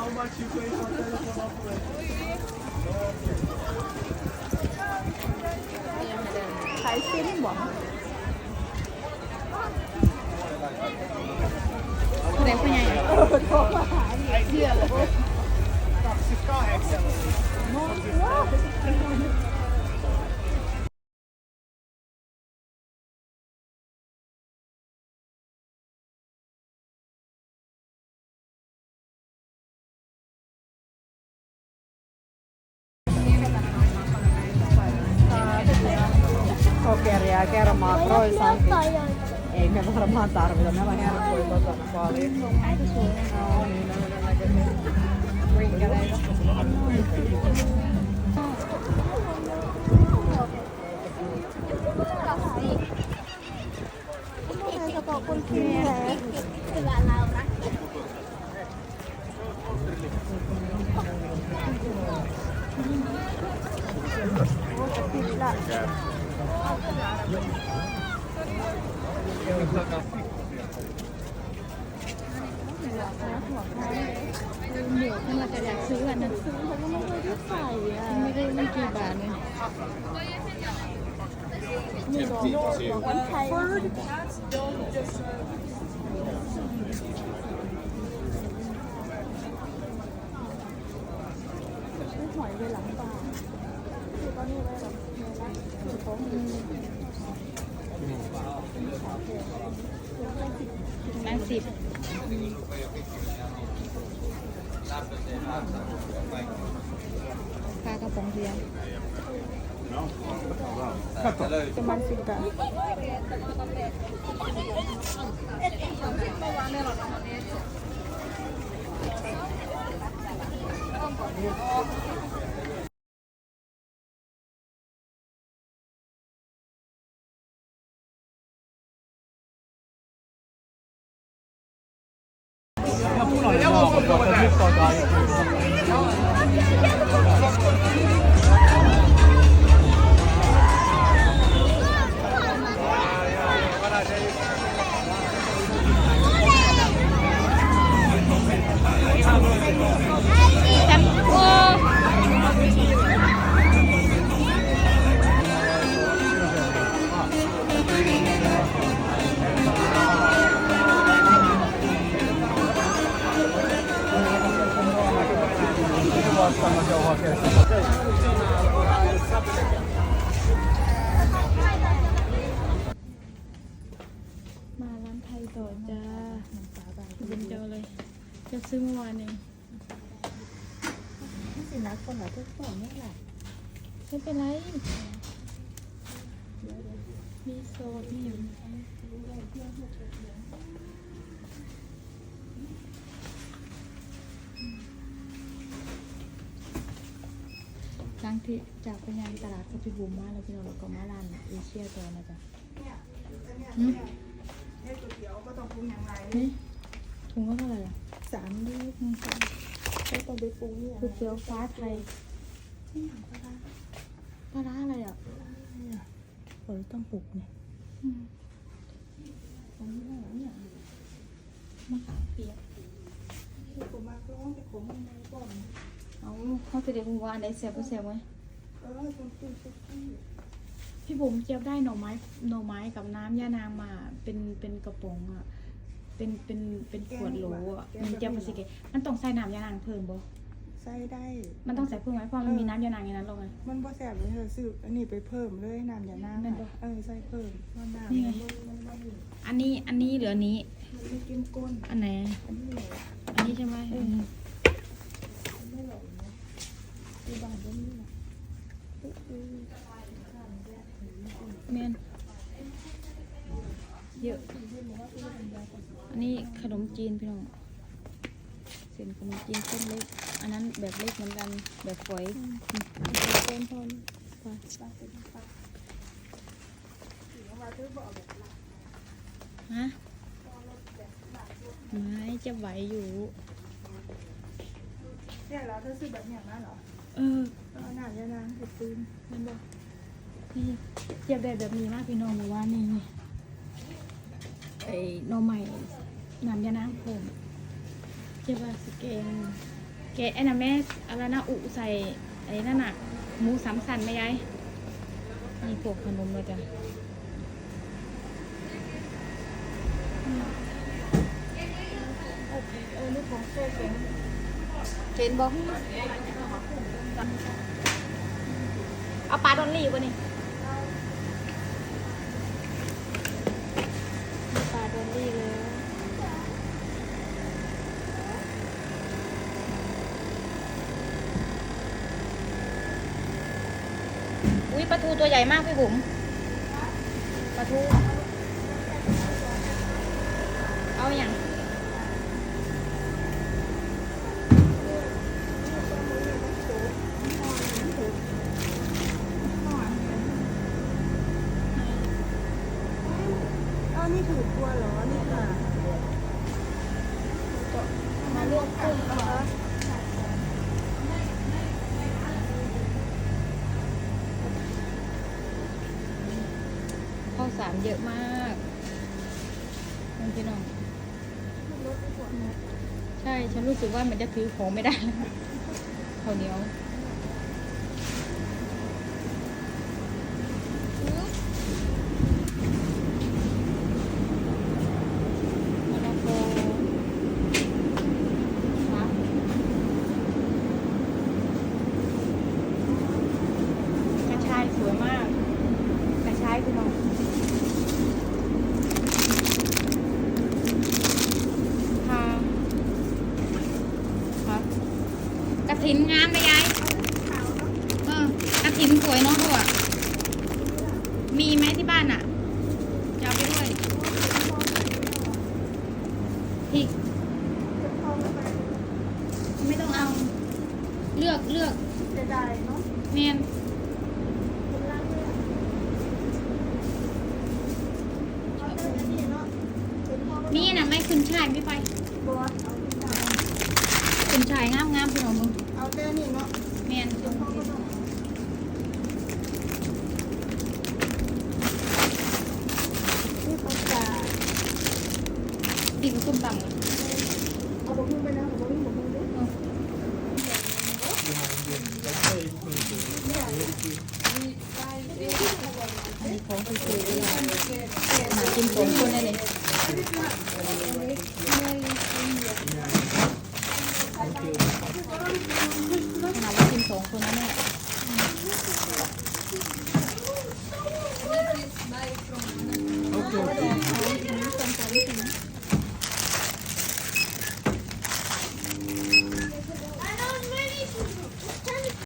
how much you pay for telephone operator? ขายซิมบ kermaa croissantti. Ei varmaan tarvita, meillä on herkkui kotona paljon. Hyvä Laura. าะคนกินแท้คือเรานะเดี๋ยวถ้าเราจะอยากซื้ออันนั้นเขาก็ไม่เคยได้ใส่อะไม่ได้ไม่กี่บาทเลยมีโลโก้องคนไทยหอยไว้หลังบ้า แบบในร้านคือเขามีแม่สิบปลากระป๋องเดียวประมาณสิบบาท มาร้านไทยต่อจ้าน้ำปลาบาทเป็นเจ้าเลยจะซื้อเมื่อวานเองสินะคนหลายทุกคนนี่แหละไม่เป็นไรมีโซดมีอยู่ ครั้งที่จากไปงานตลาดก็ไปบูมมาแล้วพี่น้องเราก็มาร้านเอเชียตัวนะจ๊ะหืมนี่ถุงก็เท่าไหร่ล่ะสามลูกก็ต้องไปปรุงเนี่ยก๋วยเตี๋ยวฟ้าไทยปลาร้าอะไรอะเราต้องปลุกเนี่ยมะขามเปียกคือผมมาร้องแต่ผมมันไม่ก่อน เอาเขาจะเด็กวานได้เสียบก็เสียบไหมเออคนกินซุกี้พี่บุ๋มเจี๊ยบได้หน่อไม้หน่อไม้กับน้ำย่านางมาเป็นเป็นกระป๋องอะเป็นเป็นเป็นขวดโหลอะมันเจี๊ยบมาสิเกมันต้องใส่น้ำย่านางเพิ่มบ่ใส่ได้ มันต้องใส่เพิ่มไหมเพราะมันมีน้ำย่านางอย่างนั้นลงไงมันบ่แสบเลยเธอซื้ออันนี้ไปเพิ่มเลยน้ำอย่าน้ำนั่นบ่เออใส่เพิ่มเพราะน้ำนี่ไงมันมันมันอันนี้อันนี้หรืออันนี้มันไม่กินก้นอันไหนอันนี้เลยอันนี้ใช่ไหม อืมไม่หลงนะที่บ้านก็มีนะเมนเยอะ อันนี้ขนมจีนพี่น้อง เส้นขนมจีนเส้นเล็ก อันนั้นแบบเล็กเหมือนกัน แบบฝอยก้นทนฮะไม่จะไหวอยู่ เนี่ยเหราเธอซื้อแบบเนี้ยมาเหรอเออเอาน้ำอย่าน้ำไปปืนนั่นบอกนี่เจ็บได้แบบนี้มากพี่น้องหรือว่านี่นี่ไอ้หนอใหม่น้ำยาน้ำผมเจ็บว่าสเกนแกะไอ้น่ะแม่อะไรนะอุใส่ไอ้นั่นน่ะหมูสามสันไหมยายนี่พวกขนมเลยจ้ะเออนี่ของโซ่เก่ง เห็นบอกเอาปลาดอลลี่ป่ะนี่ปลาดอลลี่เลยอุ้ยปลาทูตัวใหญ่มากพี่บุ๋มปลาทู เอาอย่าง อ้าวนี่ถือตัวเหรอนี่ค่ะมาลวกกุ้งนะคะข้าวสารเยอะมากนั่นพี่น้องใช่ ฉันรู้สึกว่ามันจะถือของไม่ได้แล้วข้าวเหนียว มะละกอครับกระชายสวยมาก กระชายคุณน้องค่ะครับกระ ถินงามเลยยายเออกระถินสวยเนาะด้วยมีไหมที่บ้านอะจะเอาไปด้วยพริกไม่ต้องเอา เลือกเลือกเสียดายเนาะเมนคนล่างเลยอะเอาแต่อันนี้เนาะเป็นพ่อนี่นะไม่ขึ้นชายไม่ไปบอสเอาที่ไหนขึ้นชายงามงามพี่น้องมึงเอา แต่นี่เนาะเมนเป็นพ่อก็ต้องนี่ปลาจาดีกับส้มตำเอาบะพุ่ไปนะบะพุ่บะพุ่ด้วยอันนี้ของคือคือด้วยมากินสองคนได้เลย